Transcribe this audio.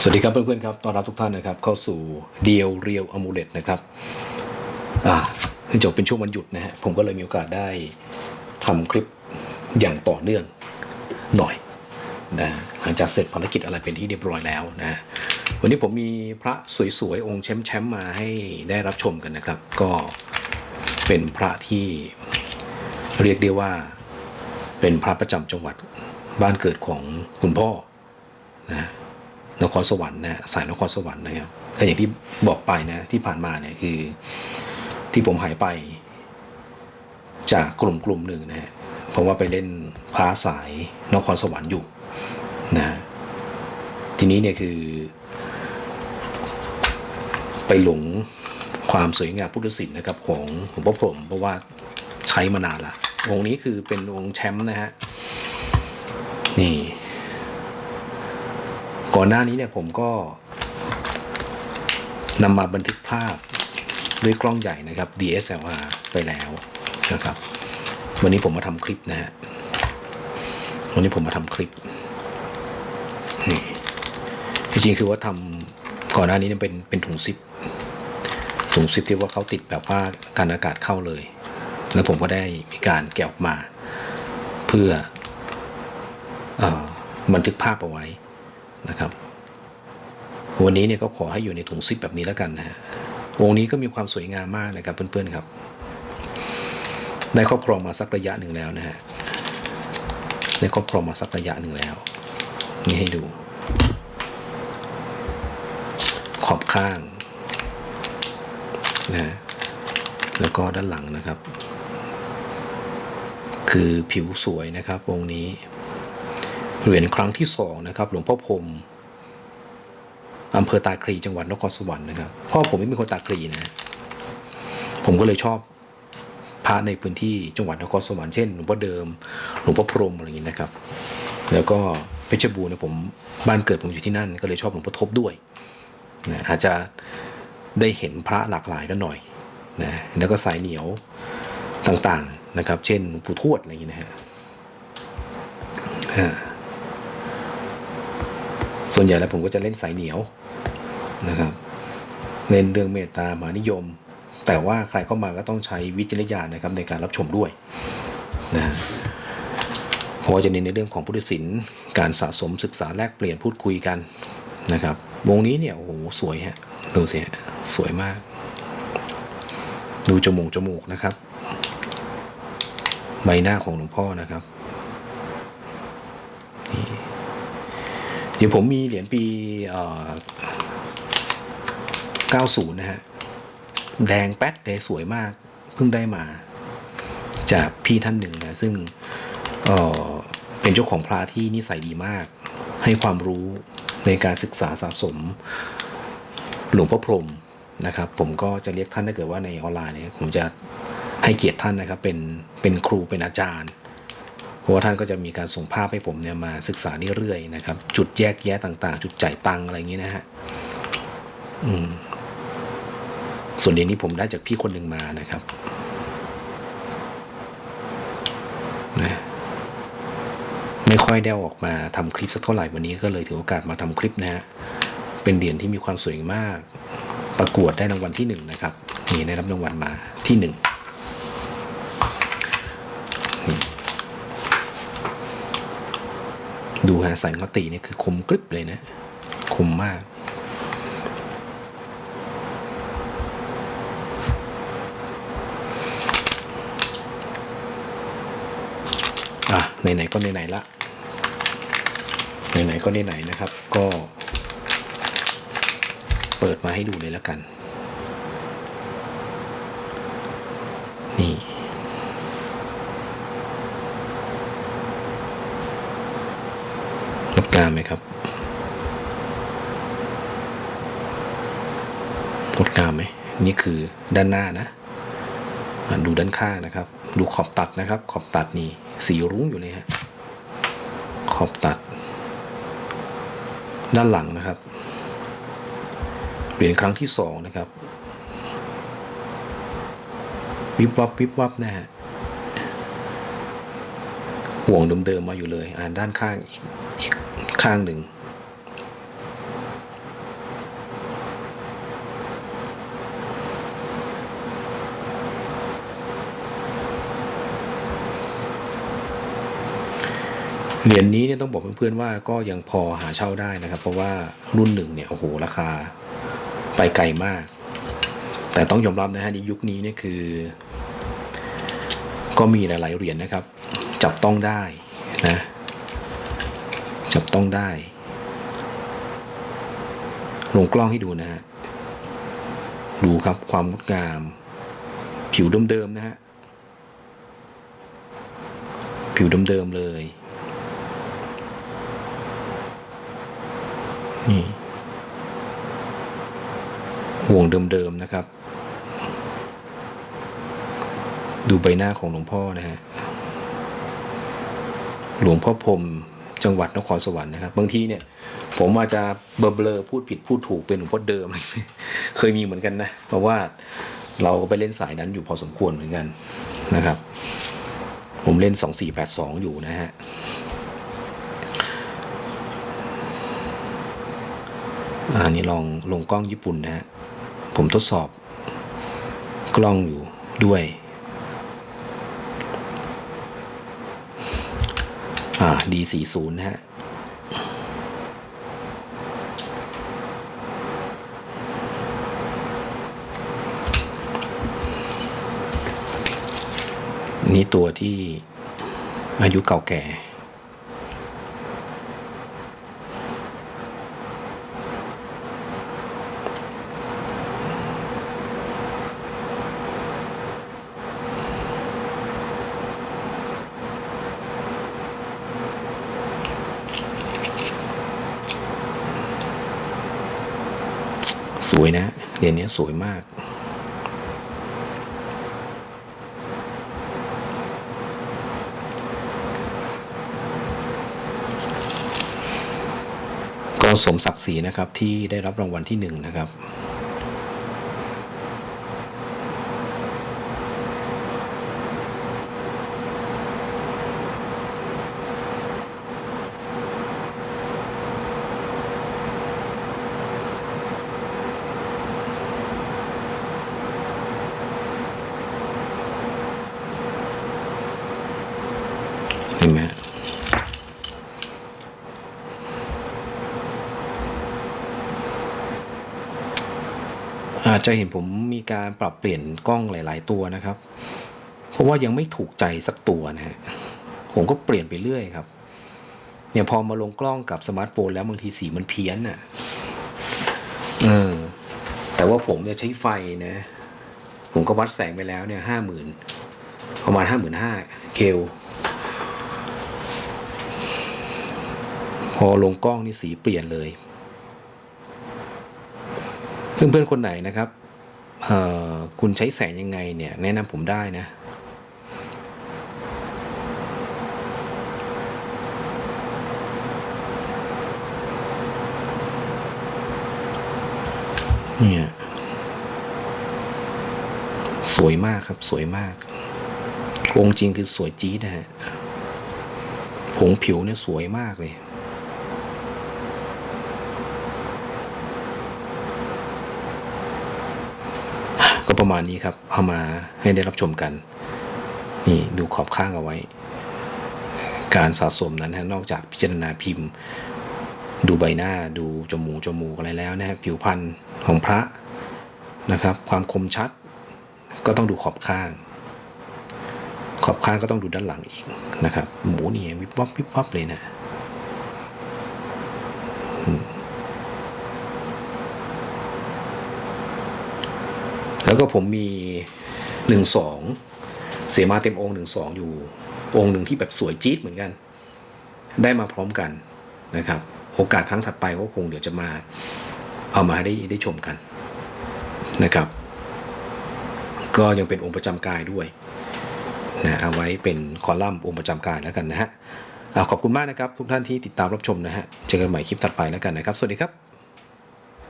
สวัสดีครับเพื่อนๆครับต้อนรับทุกท่านนะครับเข้าสู่เดียวเรียวอมูเลตนะครับอ่าเนื่งจากเป็นช่วงวันหยุดนะฮะผมก็เลยมีโอกาสได้ทำคลิปอย่างต่อเนื่องหน่อยนะหลังจากเสร็จภารกิจอะไรเป็นที่เรียบร้อยแล้วนะวันนี้ผมมีพระสวยๆองค์แชมป์ๆมาให้ได้รับชมกันนะครับ ก็เป็นพระที่เรียกได้ว่าเป็นพระประจำจังหวัดบ้านเกิดของคุณพ่อนะ นครสวรรค์นะฮะสายนครสวรรค์นะครับแต่อย่างที่บอกไปนะที่ผ่านมาเนี่ยคือที่ผมหายไปจากกลุ่มกลุ่มหนึ่งนะฮะเพราะว่าไปเล่นพาสายนครสวรรค์อยู่นะฮะทีนี้เนี่ยคือ ไปหลงความสวยงามพุทธศิลป์นะครับของหลวงพ่อพรมเพราะว่าใช้มานานละองค์นี้คือเป็นองค์แชมป์นะฮะนี่ ก่อนหน้านี้เนี่ยผมก็นำมาบันทึกภาพด้วยกล้องใหญ่นะครับ DSLR ไปแล้วนะครับ วันนี้ผมมาทำคลิปนะฮะ วันนี้ผมมาทำคลิป นี่ จริงๆ คือว่าทำก่อนหน้านี้เนี่ยเป็นเป็นถุงซิป ถุงซิปที่ว่าเขาติดแบบว่าการอากาศเข้าเลย แล้วผมก็ได้มีการแกะออกมา เพื่ออบันทึกภาพเอาไว้ นะครับ วันนี้เนี่ยก็ขอให้อยู่ในถุงซิปแบบนี้แล้วกันนะฮะวงนี้ก็มีความสวยงามมากนะครับเพื่อนๆครับ ได้ครอบครองมาสักระยะหนึ่งแล้วนะฮะได้ครอบครองมาสักระยะหนึ่งแล้ว นี่ให้ดู ขอบข้างนะฮะแล้วก็ด้านหลังนะครับ คือผิวสวยนะครับวงนี้ เหรียญครั้งที่สองนะครับหลวงพ่อพรมอำเภอตาคลีจังหวัดนครสวรรค์นะครับพ่อผมไม่เป็นคนตาคลีนะผมก็เลยชอบพระในพื้นที่จังหวัดนครสวรรค์เช่นหลวงพ่อเดิมหลวงพ่อพรมอะไรอย่างนี้นะครับ แล้วก็เพชรบูรณ์นี่ยผมบ้านเกิดผมอยู่ที่นั่น ก็เลยชอบหลวงพ่อทบด้วยนะอาจจะได้เห็นพระหลากหลายกันหน่อยนะแล้วก็สายเหนียวต่างๆนะครับ เช่นปู่ทวดอะไรอย่างนี้นะฮะ ส่วนใหญ่แล้วผมก็จะเล่นสายเหนียวนะครับ เล่นเรื่องเมตตามหานิยม แต่ว่าใครเข้ามาก็ต้องใช้วิจารณญาณนะครับในการรับชมด้วยนะเพราะว่าจะเน้นในเรื่องของพุทธศิลป์การสะสมศึกษาแลกเปลี่ยนพูดคุยกันนะครับ วงนี้เนี่ยโอ้โหสวยฮะดูสิสวยมาก ดูจมูกจมูกนะครับ ใบหน้าของหลวงพ่อนะครับ เดี๋ยวผมมีเหรียญปีเอ่อ90 นะฮะ แดงแป๊ดเลยสวยมาก เพิ่งได้มา จากพี่ท่านหนึ่งนะ ซึ่งเเป็นเจ้าของพระที่นิสัยดีมาก ให้ความรู้ในการศึกษาสะสม หลวงพ่อพรมนะครับ ผมก็จะเรียกท่านถ้าเกิดว่าในออนไลน์เนี่ยผมจะให้เกียรติท่านนะครับ เป็นเป็นครูเป็นอาจารย์ เพราะท่านก็จะมีการส่งภาพให้ผมเนี่ยมาศึกษาเรื่อยๆนะครับ จุดแยกแยะต่างๆ จุดจ่ายตังอะไรอย่างนี้นะฮะส่วนเดียนี้ผมได้จากพี่คนหนึ่งมานะครับนะไม่ค่อยได้ออกมาทำคลิปสักเท่าไหร่วันนี้ก็เลยถือโอกาสมาทำคลิปนะฮะเป็นเหรียญที่มีความสวยมาก ประกวดได้รางวัลที่หนึ่งนะครับนี่ได้รับรางวัลมาที่หนึ่ง ดูการส่ขงเตีนี่ยคือคมกริบเลยนะคมมากอะไหนๆก็ไหนๆละไหนๆก็ไหนๆนะครับ ก็ เปิดมาให้ดูเลยแล้วกัน นี่ งดงามไหมครับงดงามไหมนี่คือด้านหน้านะดูด้านข้างนะครับ ดูขอบตัดนะครับ ขอบตัดนี่สีรุ้งอยู่เลยฮะขอบตัด ด้านหลังนะครับเหรียญครั้งที่สองนะครับวิบวับวิบวับนะฮะ ห่วงเดิมๆมาอยู่เลย อ่านด้านข้างอีกข้างหนึ่งเหรียญนนี้เนี่ยต้องบอกเพื่อนๆว่าก็ยังพอหาเช่าได้นะครับ เพราะว่ารุ่นหนึ่งเนี่ยโอ้โหราคาไปไกลมาก แต่ต้องยอมรับนะฮะในยุคนี้เนี่ยคือ ก็มีหลายๆเหรียญนนะครับ จับต้องได้นะจับต้องได้ ลงกล้องให้ดูนะฮะดูครับความงดงาม ผิวเดิมๆนะฮะผิวเดิมๆเลยนี่ห่วงเดิมๆนะครับ ดูใบหน้าของหลวงพ่อนะฮะ หลวงพ่อพรมจังหวัดนครสวรรค์นะครับ บางทีเนี่ย ผมอาจจะเบลอๆพูดผิดพูดถูกเป็นหลวงพ่อเดิม เคยมีเหมือนกันนะ เพราะว่าเราก็ไปเล่นสายนั้นอยู่พอสมควรเหมือนกันนะครับ ผมเล่นสองสี่แปดสองอยู่นะฮะอันนี้ลองลงกล้องญี่ปุ่นนะฮะ ผมทดสอบกล้องอยู่ด้วย อ่า D40 นะฮะนี่ตัวที่อายุเก่าแก่ สวยนะเหรียญนี้สวยมาก ก็สมศักดิ์ศรีนะครับที่ได้รับรางวัลที่หนึ่งนะครับ เห็นไหมฮะอา จจะเห็นผมมีการปรับเปลี่ยนกล้องหลาย ๆ ตัวนะครับ เพราะว่ายังไม่ถูกใจสักตัวนะฮะผมก็เปลี่ยนไปเรื่อยครับเนี่ยพอมาลงกล้องกับสมาร์ทโฟนแล้วบางทีสีมันเพี้ยนอะเออแต่ว่าผมเนี่ยใช้ไฟนะ ผมก็วัดแสงไปแล้วเนี่ยห้าหมื่นประมาณห้าหมื่นห้าเคลพอลงกล้องนี่สีเปลี่ยนเลย เพื่อนๆคนไหนนะครับคุณใช้แสงยังไงเนี่ย แนะนำผมได้นะ เนี่ย สวยมากครับสวยมาก องค์จริงคือสวยจี๊ดนะฮะผงผิวเนี่ยสวยมากเลย ก็ ประมาณนี้ครับ เอามาให้ได้รับชมกัน นี่ดูขอบข้างเอาไว้ การสะสมนั้นนะนอกจากพิจารณาพิมพ์ ดูใบหน้าดูจมูกจมูกอะไรแล้วนะผิวพรรณของพระนะครับ ความคมชัด ก็ต้องดูขอบข้าง ขอบข้างก็ต้องดูด้านหลังอีกนะครับ หมูนี่วิบวับวิบวับเลยนะอื แล้วก็ผมมีหนึ่งสองเสมาเต็มองค์หนึ่งสองอยู่องค์หนึ่งที่แบบสวยจี๊ดเหมือนกัน ได้มาพร้อมกันนะครับ โอกาสครั้งถัดไปก็คงเดี๋ยวจะมาเอามาให้ได้ได้ชมกันนะครับ ก็ยังเป็นองค์ประจำกายด้วยนะเอาไว้เป็นคอลัมน์องค์ประจำการแล้วกันนะฮะขอบคุณมากนะครับ ทุกท่านที่ติดตามรับชมนะฮะ เจอกันใหม่คลิปถัดไปแล้วกันนะครับ สวัสดีครับ